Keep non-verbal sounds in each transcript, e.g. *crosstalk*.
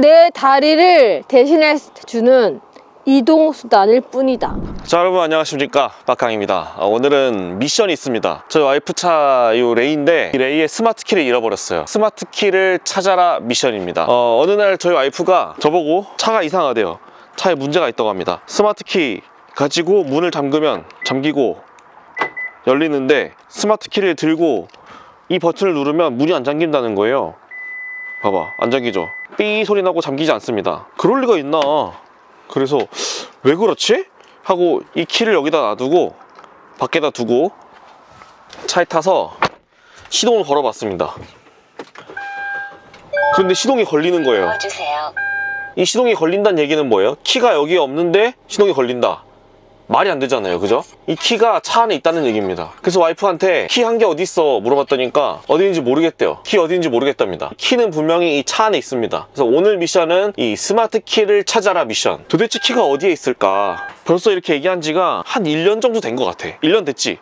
내 다리를 대신해 주는 이동 수단일 뿐이다. 자 여러분 안녕하십니까. 박강입니다. 아, 오늘은 미션이 있습니다. 저희 와이프 차 이 레이인데 이 레이의 스마트 키를 잃어버렸어요. 스마트 키를 찾아라 미션입니다. 어, 어느 날 저희 와이프가 저보고 차가 이상하대요. 차에 문제가 있다고 합니다. 스마트 키 가지고 문을 잠그면 잠기고 열리는데 스마트 키를 들고 이 버튼을 누르면 문이 안 잠긴다는 거예요 봐봐 안 잠기죠 삐 소리 나고 잠기지 않습니다 그럴 리가 있나 그래서 왜 그렇지? 하고 이 키를 여기다 놔두고 밖에다 두고 차에 타서 시동을 걸어봤습니다. 그런데 시동이 걸리는 거예요. 이 시동이 걸린다는 얘기는 뭐예요? 키가 여기에 없는데 시동이 걸린다. 말이 안 되잖아요. 그죠? 이 키가 차 안에 있다는 얘기입니다. 그래서 와이프한테 키 한 개 어디 있어 물어봤더니까 어디인지 모르겠대요. 키 어디인지 모르겠답니다. 키는 분명히 이 차 안에 있습니다. 그래서 오늘 미션은 이 스마트 키를 찾아라 미션. 도대체 키가 어디에 있을까? 벌써 이렇게 얘기한 지가 한 1년 정도 된 것 같아. 1년 됐지?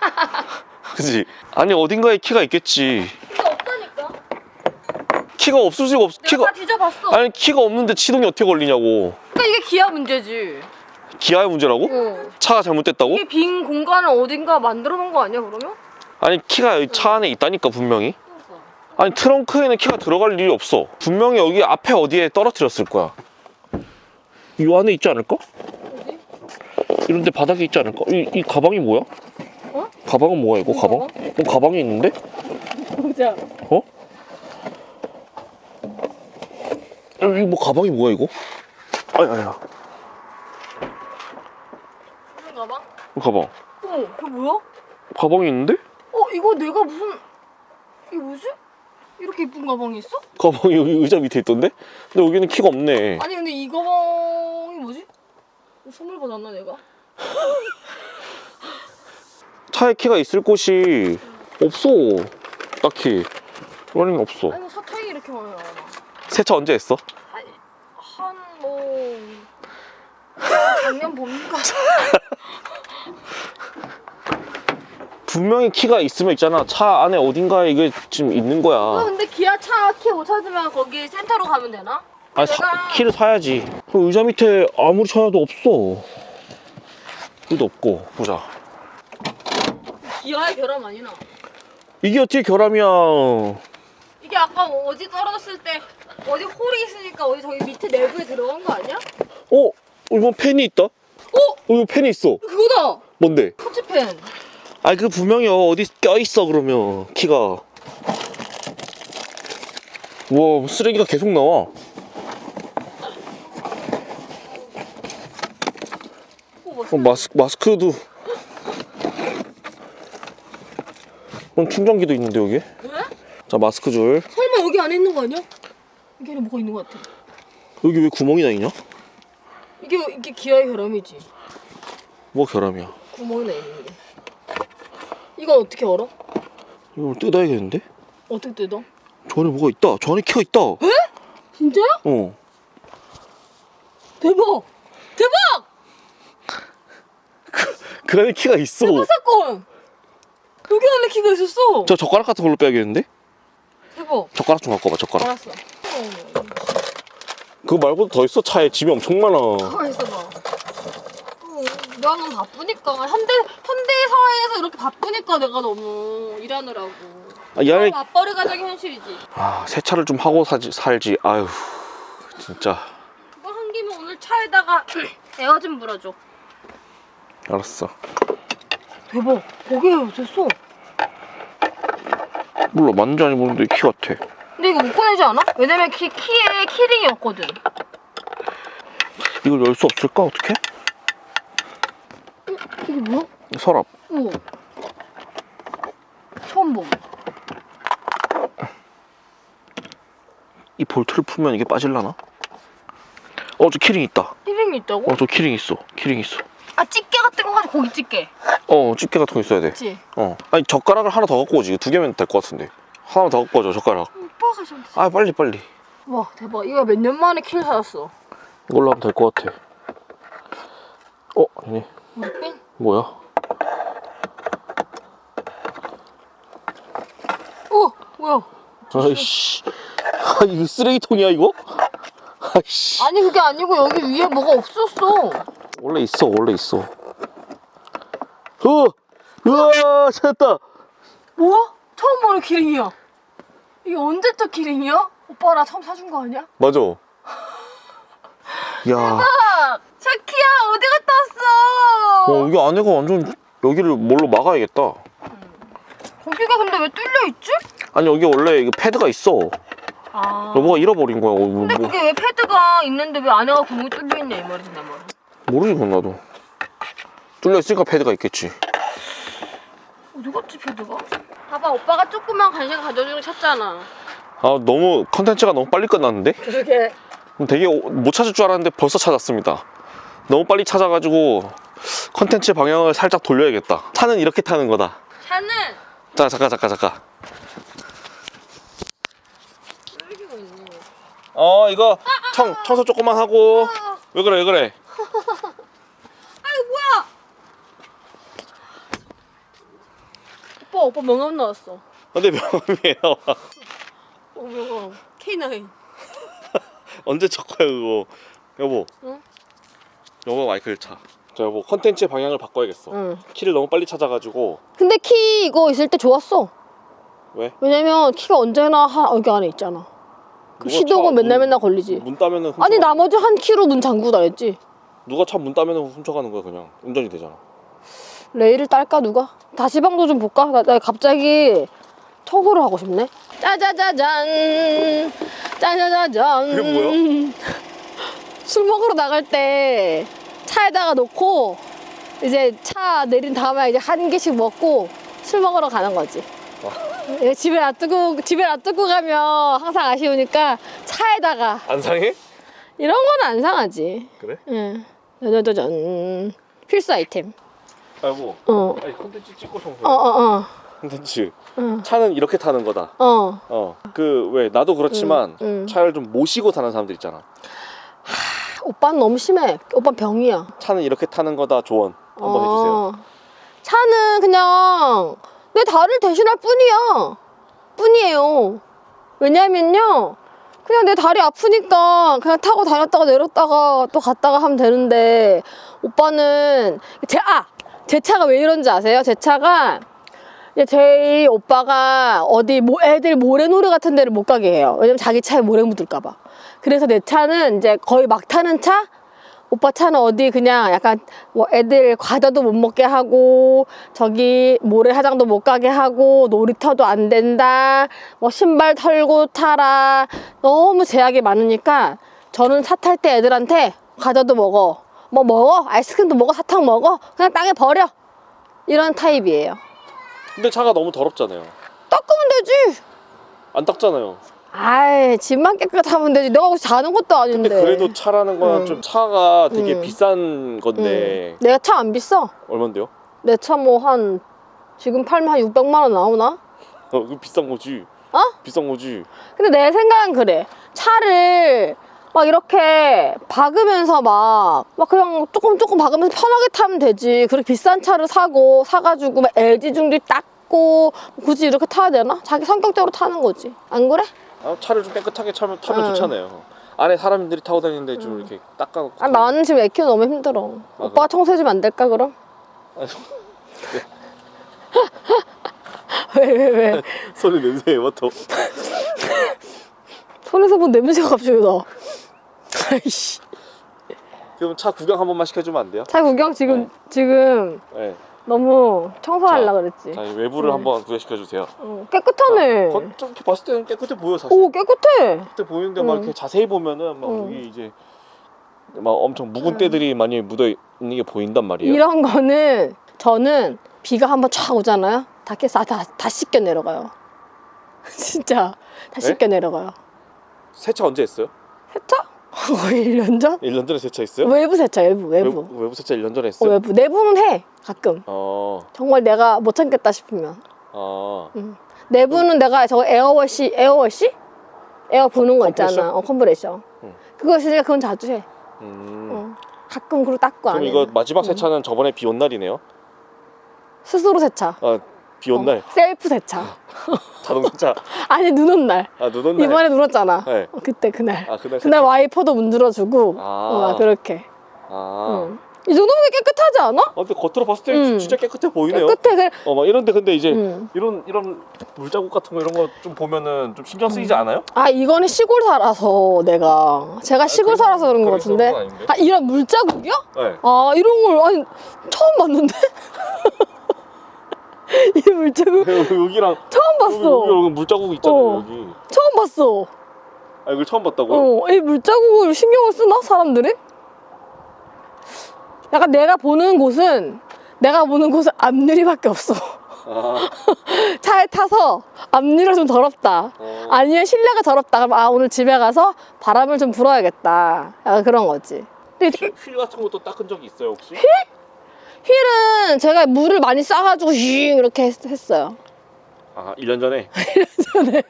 *laughs* 그지? 아니 어딘가에 키가 있겠지. 키가 없다니까. 키가 없을 수가 없. 키가 뒤져봤어. 아니 키가 없는데 시동이 어떻게 걸리냐고. 그러니까 이게 기아 문제지. 기아의 문제라고? 응. 차가 잘못됐다고? 이게 빈 공간을 어딘가 만들어 놓은 거 아니야 그러면? 아니 키가 여기 차 안에 있다니까 분명히 아니 트렁크에는 키가 들어갈 일이 없어 분명히 여기 앞에 어디에 떨어뜨렸을 거야 이 안에 있지 않을까? 어디? 이런데 바닥에 있지 않을까? 이, 이 가방이 뭐야? 어? 가방은 뭐야 이거 뭐 가방? 가방? 어, 가방이 있는데? 보자. 어? 야, 이거 뭐 가방이 뭐야 이거? 아야야 무슨 가방? 이 가방 어, 그게 뭐야? 가방이 있는데? 어, 이거 내가 무슨 이게 뭐지? 이렇게 이쁜 가방이 있어? 가방이 여기 의자 밑에 있던데? 근데 여기는 키가 없네 아니 근데 이 가방이 뭐지? 선물 받았나 내가? 차에 키가 있을 곳이 없어 딱히 게 없어 아니 뭐 사탕이 이렇게 나와. 세차 언제 했어? 한뭐 작년 봄인가? *laughs* 분명히 키가 있으면 있잖아 차 안에 어딘가에 이게 지금 있는 어, 거야 근데 기아 차 키 못 찾으면 거기 센터로 가면 되나? 아니 사- 키를 사야지 그 의자 밑에 아무리 찾아도 없어 여기도 없고 보자 기아의 결함 아니나? 이게 어떻게 결함이야 이게 아까 어디 떨어졌을 때 어디 홀이 있으니까 어디 저기 밑에 내부에 들어간 거 아니야? 어? 이거 펜이 있다? 어? 어? 이거 펜이 있어 그거다! 뭔데? 터치펜 아니 그 분명히 어디 껴있어 그러면. 키가. 우와 쓰레기가 계속 나와. 어, 마스, 마스크도. 그럼 충전기도 있는데 여기? 왜? 자 마스크 줄 설마 여기 안에 있는 거 아니야? 여기 안에 뭐가 있는 거 같아. 여기 왜 구멍이 나 있냐? 이게 이게 기아의 결함이지. 뭐 결함이야? 구멍이 나 있는 게 이건 어떻게 알아? 이걸 뜯어야겠는데? 어떻게 뜯어? 저 안에 뭐가 있다 저 안에 키가 있다 어 진짜야? 대박! 대박! 그 안에 키가 있어 대박 사건! 여기 안에 키가 있었어 저 젓가락 같은 걸로 빼야겠는데? 대박 젓가락 좀 갖고 와봐 젓가락 알았어 그거 말고도 더 있어 차에 짐이 엄청 많아 가만 있어봐 어, 너무 바쁘니까 현대 현대 바쁘니까 내가 너무 일하느라고. 아, 이 안에 맞벌이 가정이 현실이지. 아 세차를 좀 하고 사지, 살지. 아유 진짜. 그거 한 김에 오늘 차에다가 *clears throat* 에어 좀 불어줘. 알았어. 대박. 거기에 없었어? 몰라 맞는지 아닌지 모르는데 키 같아. 근데 이거 못 꺼내지 않아? 왜냐면 키, 키에 키링이 없거든. 이걸 열 수 없을까? 어떻게? 이게 뭐야? 서랍. 우와 봄. 이 볼트를 풀면 이게 빠질라나? 어 저 키링 있다. 키링이 있다고? 어 저 키링 있어. 키링 있어. 아 집게 같은 거 가지고 고기 집게. 어 집게 같은 거 있어야 그치? 돼어. 아니 젓가락을 하나 더 갖고 오지. 두 개면 될 것 같은데. 하나만 더 갖고 와줘 젓가락. 오빠가 돼. 아 빨리 빨리. 와 대박. 이거 몇 년 만에 키를 찾았어. 이걸로 하면 될 것 같아. 어 뺀? 뭐야 어 뭐야 아이씨 아 이거 쓰레기통이야 이거? 아이씨. 아니 그게 아니고 여기 위에 뭐가 없었어. 원래 있어, 원래 있어. 어, 우와, 찾았다. 뭐야? 처음 보는 키링이야. 이게 언제적 키링이야? 오빠 나 처음 사준 거 아니야? 맞아. 야, 아, 자키야 어디 갔다 왔어? 어, 여기 안에가 완전 여기를 뭘로 막아야겠다. 거기가 근데 왜 뚫려 있지? 아니 여기 원래 이거 패드가 있어. 아. 여보가 잃어버린 거야. 어, 뭐, 근데 뭐, 그게 왜 패드가 있는데 왜 안에가 구멍이 뚫려 있냐 이 말이지 내 말은. 모르지 그건 나도. 뚫려 있으니까 패드가 있겠지. 어디 갔지 패드가? 봐봐 오빠가 조금만 관심 가져주는 거 찾잖아. 아 너무 컨텐츠가 너무 빨리 끝났는데? 그러게. 되게 오- 못 찾을 줄 알았는데 벌써 찾았습니다. 너무 빨리 찾아가지고 컨텐츠 방향을 살짝 돌려야겠다. 차는 이렇게 타는 거다. 차는 자 잠깐 잠깐 잠깐. 쓰레기가 있네. 어 이거 청 청소 조금만 하고 왜 그래 왜 그래? *laughs* 아이고 뭐야? 오빠 오빠 명함 나왔어. 근데 명함이 나와. 어 명함. K9. *laughs* 언제 첫 거야 그거? 여보. 응? 여보 마이크를 차. 자 여보 컨텐츠 방향을 바꿔야겠어. 응. 키를 너무 빨리 찾아가지고 근데 키 이거 있을 때 좋았어. 왜? 왜냐면 키가 언제나 하, 여기 안에 있잖아. 그 누가 시동은 차 맨날 문- 맨날 걸리지. 문 따면은 훔쳐 아니 나머지 한 키로 문 잠그고 다녔지. 누가 차 문 따면은 훔쳐가는 거야 그냥 운전이 되잖아. 레일을 딸까 누가? 다시 방도 좀 볼까? 나, 나 갑자기 청소를 하고 싶네. 짜자자잔, 짜자자잔. 그게 뭐야? *laughs* 술 먹으러 나갈 때 차에다가 놓고 이제 차 내린 다음에 이제 한 개씩 먹고 술 먹으러 가는 거지. 예, 집에 놔두고 집에 놔두고 가면 항상 아쉬우니까 차에다가 안 상해? 이런 건 안 상하지. 그래? 응. 짜자자잔. 필수 아이템. 아 여보. 어. 아니 컨텐츠 찍고 청소. 어, 어, 어. 컨텐츠. 어. 차는 이렇게 타는 거다. 어. 어. 그 왜 나도 그렇지만 음, 음. 차를 좀 모시고 타는 사람들 있잖아. 오빠는 너무 심해. 오빠 병이야. 차는 이렇게 타는 거다 조언 한번 해주세요. 어. 차는 그냥 내 다리를 대신할 뿐이야. 뿐이에요. 왜냐면요. 그냥 내 다리 아프니까 그냥 타고 다녔다가 내렸다가 또 갔다가 하면 되는데 오빠는 제, 아! 제 차가 왜 이런지 아세요? 제 차가 저희 오빠가 어디 뭐 애들 모래놀이 같은 데를 못 가게 해요. 왜냐면 자기 차에 모래 묻을까봐. 그래서 내 차는 이제 거의 막 타는 차? 오빠 차는 어디? 그냥 약간 뭐 애들 과자도 못 먹게 하고 저기 모래사장도 못 가게 하고 놀이터도 안 된다 뭐 신발 털고 타라. 너무 제약이 많으니까 저는 차 탈 때 애들한테 과자도 먹어. 뭐 먹어? 아이스크림도 먹어? 사탕 먹어? 그냥 땅에 버려. 이런 타입이에요. 근데 차가 너무 더럽잖아요. 닦으면 되지. 안 닦잖아요. 아이 집만 깨끗하면 되지 내가 거기서 자는 것도 아닌데 근데 그래도 차라는 건 음. 좀 차가 되게 음. 비싼 건데 응. 내가 차 안 비싸 얼만데요? 내 차 뭐 한 지금 팔면 한 600만 원 나오나? 어, 그 비싼 거지. 어? 비싼 거지. 근데 내 생각은 그래. 차를 막 이렇게 박으면서 막, 막 그냥 조금 조금 박으면서 편하게 타면 되지. 그렇게 비싼 차를 사고, 사가지고 막 LG 중지 닦고, 굳이 이렇게 타야 되나? 자기 성격대로 타는 거지. 안 그래? 아, 차를 좀 깨끗하게 차면, 타면 응. 좋잖아요. 안에 사람들이 타고 다니는데 좀 이렇게 닦아놓고. 아, 나는 지금 애 키우기 너무 힘들어. 오빠가 청소해주면 안 될까, 그럼? 아니, *laughs* 왜, 왜, 왜? 소리 냄새 맡아. 손에서 본 냄새가 갑자기 나. 아이씨. 그럼 차 구경 한 번만 시켜주면 안 돼요? 차 구경 지금, 네. 지금 네. 너무 청소하려고 그랬지. 자, 이 외부를 음. 한번 구경시켜 주세요. 어, 깨끗하네. 좀 이렇게 봤을 때는 깨끗해 보여 사실. 오, 깨끗해. 깨끗해 보이는데 막 응. 이렇게 자세히 보면은 막 응. 여기 이제 막 엄청 묵은 때들이 많이 묻어 있는 게 보인단 말이에요. 이런 거는 저는 비가 한번 쫙 오잖아요. 다 깨서 다, 다 씻겨 내려가요. *laughs* 진짜 다 네? 씻겨 내려가요. 세차 언제 했어요? 세차? *laughs* 거의 1년 전? 1년 전에 세차했어요? 외부 세차, 외부, 외부. 외부, 외부 세차 1년 전에 어, 했어요? 외부. 내부는 해, 가끔. 어, 정말 내가 못 참겠다 싶으면. 어. 내부는 내가 저거 에어워시, 에어워시? 에어 부는 거 있잖아. 컴프레셔? 어, 컴프레셔. 응. 그거 있으니까 그건 자주 해. 음. 어. 가끔 그리고 닦고 안 그럼 해. 이거 마지막 응. 세차는 저번에 비 온 날이네요? 스스로 세차. 아, 비 온 날 셀프 세차. 자동차 *laughs* 아니 눈 온 날. 아 눈 온 날. 이번에 눈 왔잖아. 네. 어, 그때 그날. 아 그날 그날 와이퍼도 문드러주고. 아. 어, 막 그렇게. 아. 응. 이 정도면 깨끗하지 않아? 아, 근데 겉으로 봤을 때 음. 진짜 깨끗해 보이네요. 깨끗해. 그래. 어, 막 이런데 근데 이제 음. 이런 이런 물자국 같은 거 이런 거 좀 보면은 좀 신경 쓰이지 않아요? 아 이거는 시골 살아서 내가 제가 시골 그래서- 살아서 그런 것 그래서 같은데. 그런 건 아닌데? 아 이런 물자국이요? 네. 아 이런 걸 아니 처음 봤는데. *laughs* *laughs* 이 물자국 여기랑 처음 봤어. 여기, 여기 물자국 있잖아요. 어. 여기. 처음 봤어. 아 이걸 처음 봤다고요? 어, 이 물자국을 신경을 쓰나 사람들이? 약간 내가 보는 곳은 내가 보는 곳은 앞유리밖에 없어. *laughs* 아. 차에 타서 앞유리가 좀 더럽다. 어. 아니면 실내가 더럽다. 그럼 아 오늘 집에 가서 바람을 좀 불어야겠다. 약간 그런 거지. 근데 휠, 휠 같은 것도 닦은 적이 있어요 혹시? 휠 은 제가 물을 많이 싸가지고 휘 이렇게 했, 했어요. 아 1년 전에. *laughs* 1년 전에.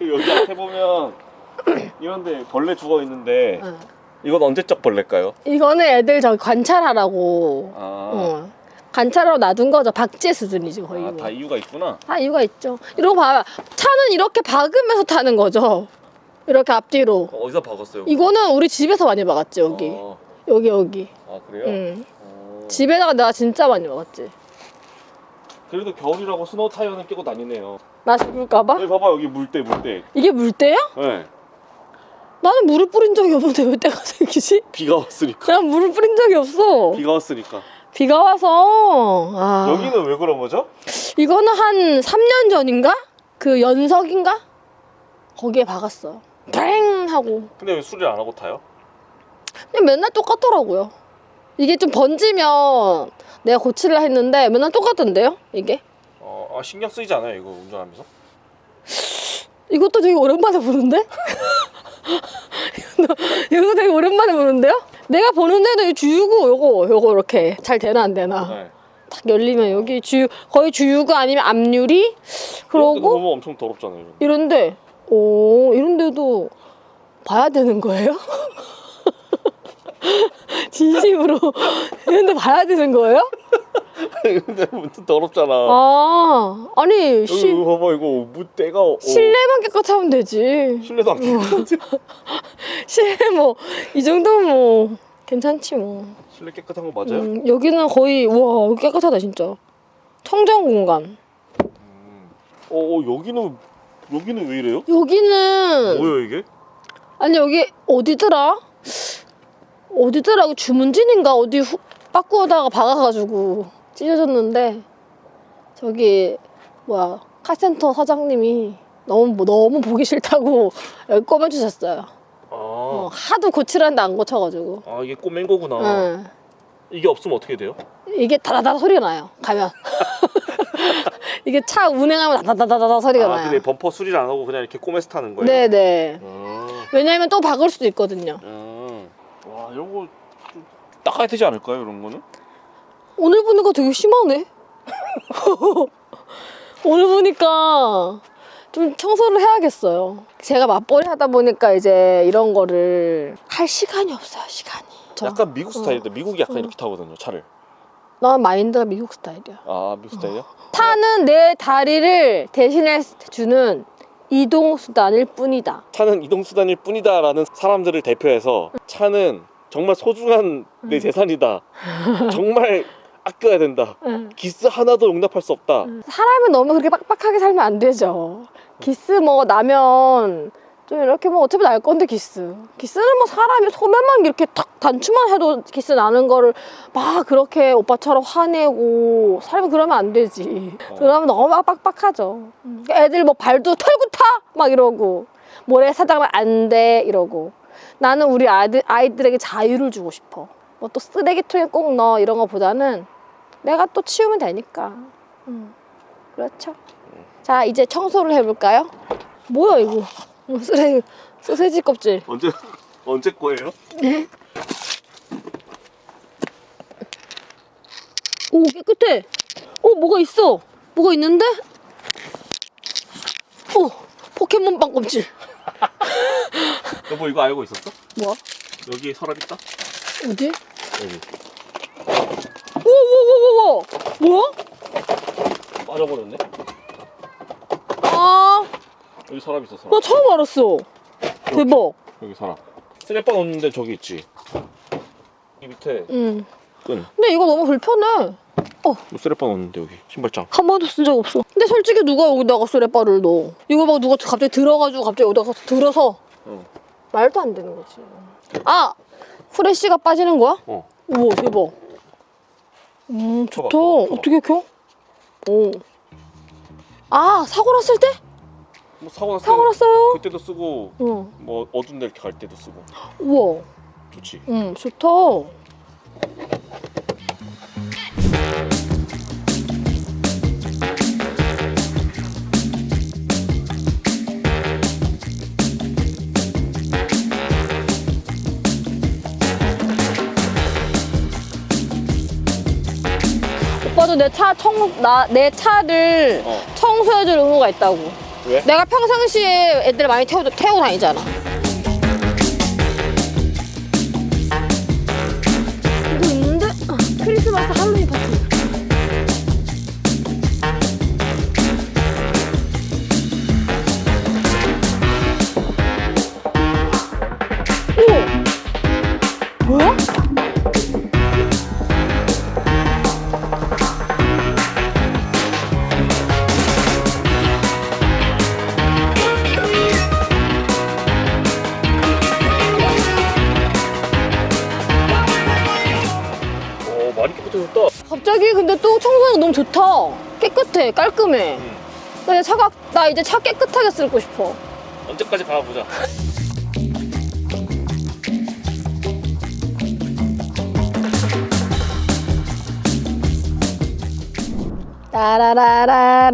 *laughs* 여기 앞에 보면 *clears throat* 이런데 벌레 죽어 있는데 어. 이건 언제적 벌레일까요? 이거는 애들 저기 관찰하라고 아, 어, 관찰하러 놔둔 거죠. 박제 수준이지 거의. 아, 뭐. 다 이유가 있구나. 다 이유가 있죠. 이러고 봐봐. 차는 이렇게 박으면서 타는 거죠. 이렇게 앞뒤로. 어, 어디서 박았어요? 이거는 우리 집에서 많이 박았지 여기. 어, 여기 여기. 아 그래요? 응. 어. 집에다가 내가 진짜 많이 박았지. 그래도 겨울이라고 스노우 타이어는 끼고 다니네요. 나 죽을까봐? 여기 봐봐 여기 물때 물때. 이게 물때야? 네. 나는 물을 뿌린 적이 없는데 왜 때가 생기지? 비가 왔으니까. 난 물을 뿌린 적이 없어. 비가 왔으니까. 비가 와서. 아. 여기는 왜 그런 거죠? 이거는 한 3년 전인가? 그 연석인가? 거기에 박았어. 뱅 하고. 근데 왜 수리를 안 하고 타요? 그냥 맨날 똑같더라고요. 이게 좀 번지면 내가 고치려 했는데 맨날 똑같던데요? 이게? 어, 아, 신경 쓰이지 않아요 이거 운전하면서? 이것도 되게 오랜만에 보는데? 이것도, *laughs* 이것도 되게 오랜만에 보는데요? 내가 보는 데는 이 주유구 요거 요거 이렇게 잘 되나 안 되나 네. 딱 열리면 여기 주유 거의 주유구 아니면 앞유리 그런데 그러고 보면 엄청 더럽잖아요. 이런 거. 이런데 오 이런데도 봐야 되는 거예요? *laughs* *laughs* 진심으로 *laughs* 이런데 봐야 되는 거예요? 근데 아무튼 더럽잖아. 아 아니 여기 시, 이거 봐봐 이거 물때가 어, 실내만 깨끗하면 되지 실내도 안 깨끗한데 *laughs* 실내 뭐 이 정도면 뭐 괜찮지 뭐 실내 깨끗한 거 맞아요? 음, 여기는 거의 와 여기 깨끗하다 진짜 청정 공간 음. 어, 어 여기는 여기는 왜 이래요? 여기는 뭐예요 이게? 아니 여기 어디더라? 어디더라? 그 주문진인가 어디 후, 빠꾸에다가 박아가지고 찢어졌는데 저기 뭐야 카센터 사장님이 너무 뭐 너무 보기 싫다고 *laughs* 여기 꼽아주셨어요. 아, 어, 하도 고치라는데 안 고쳐가지고. 아 이게 꼬맨 거구나. 응. 이게 없으면 어떻게 돼요? 이게 다다다 소리가 나요. 가면 *laughs* *laughs* 이게 차 운행하면 다다다다다 소리가 아 나요. 근데 범퍼 수리를 안 하고 그냥 이렇게 꼬매서 타는 거예요? 네네. 아, 왜냐면 또 박을 수도 있거든요. 아. 와 이런 거좀 닦아야 되지 않을까요 이런 거는? 오늘 보니까 되게 심하네. *laughs* 오늘 보니까 좀 청소를 해야겠어요. 제가 맞벌이 하다 보니까 이제 이런 거를 할 시간이 없어요, 시간이. 저, 약간 미국 어. 스타일인데 미국이 약간 어. 이렇게 타거든요 차를. 난 마인드가 미국 스타일이야. 아 미국 스타일이요? 타는 내 다리를 대신해 주는 이동수단일 뿐이다. 차는 이동수단일 뿐이다 라는 사람들을 대표해서 차는 정말 소중한 음. 내 재산이다. *laughs* 정말 아껴야 된다. 응. 기스 하나도 용납할 수 없다. 사람은 너무 그렇게 빡빡하게 살면 안 되죠. 기스 뭐 나면 좀 이렇게 뭐 어차피 날 건데 기스. 기스는 뭐 사람이 소매만 이렇게 탁 단추만 해도 기스 나는 거를 막 그렇게 오빠처럼 화내고 살면 그러면 안 되지. 어. 그러면 너무 빡빡하죠. 음. 애들 뭐 발도 털고 타! 막 이러고 모래 사장은 안돼 이러고 나는 우리 아이들, 아이들에게 자유를 주고 싶어. 뭐 또 쓰레기통에 꼭 넣어 이런 거보다는 내가 또 치우면 되니까. 음. 그렇죠. 자, 이제 청소를 해볼까요? 뭐야, 이거? 뭐 쓰레기, 소세지 껍질. 언제 언제 거예요? 오, 깨끗해. 오, 뭐가 있어? 뭐가 있는데? 오, 포켓몬빵 껍질. *laughs* 여보 이거 알고 있었어? 뭐야? 여기 서랍 있다? 어디? 여기. 우와우와우와 뭐야? 빠져버렸네. 아, 여기 사람 있어, 사람. 나 처음 알았어. 대박. 여기 사람. 쓰레빠 넣는데 저기 있지. 이 밑에 응. 끈. 근데 이거 너무 불편해. 쓰레빠 넣는데 여기 신발장. 한 번도 쓴 적 없어. 근데 솔직히 누가 여기다가 쓰레빠를 넣어? 이거 막 누가 갑자기 들어가지고 갑자기 여기다가 들어서 어. 말도 안 되는 거지. 아! 후레쉬가 빠지는 거야? 어. 우와, 대박. 음, 좋다. 켜봐, 켜봐. 어떻게 켜? 오. 아, 사고 났을 때? 뭐 사고 났을 사고 때 났어요? 그때도 쓰고 응. 뭐 어두운 데 이렇게 갈 때도 쓰고 우와. 좋지. 응, 좋다. 오빠도 내 차 청, 나, 내 차를 어. 청소해줄 의무가 있다고. 왜? 내가 평상시에 애들 많이 태우고, 태우고 다니잖아. 갑자기 근데 또 청소하기 너무 좋다. 깨끗해, 깔끔해. 응. 나 이제 차가, 나 이제 차 깨끗하게 쓸고 싶어. 언제까지 가보자. 따라라라라.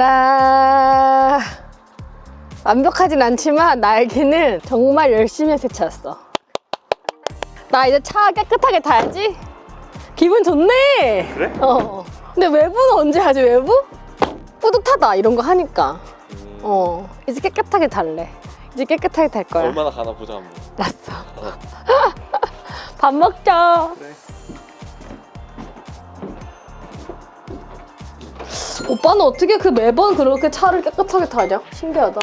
완벽하진 않지만 나에게는 정말 열심히 세차였어. 나 이제 차 깨끗하게 타야지. 기분 좋네. 그래? 어. 근데 외부는 언제 하지 외부? 뿌듯하다 이런 거 하니까. 음, 어. 이제 깨끗하게 달래. 이제 깨끗하게 탈 거야. 얼마나 가나 보자 한번. 났어. *laughs* 밥 먹자. 그래. 오빠는 어떻게 그 매번 그렇게 차를 깨끗하게 타냐? 신기하다.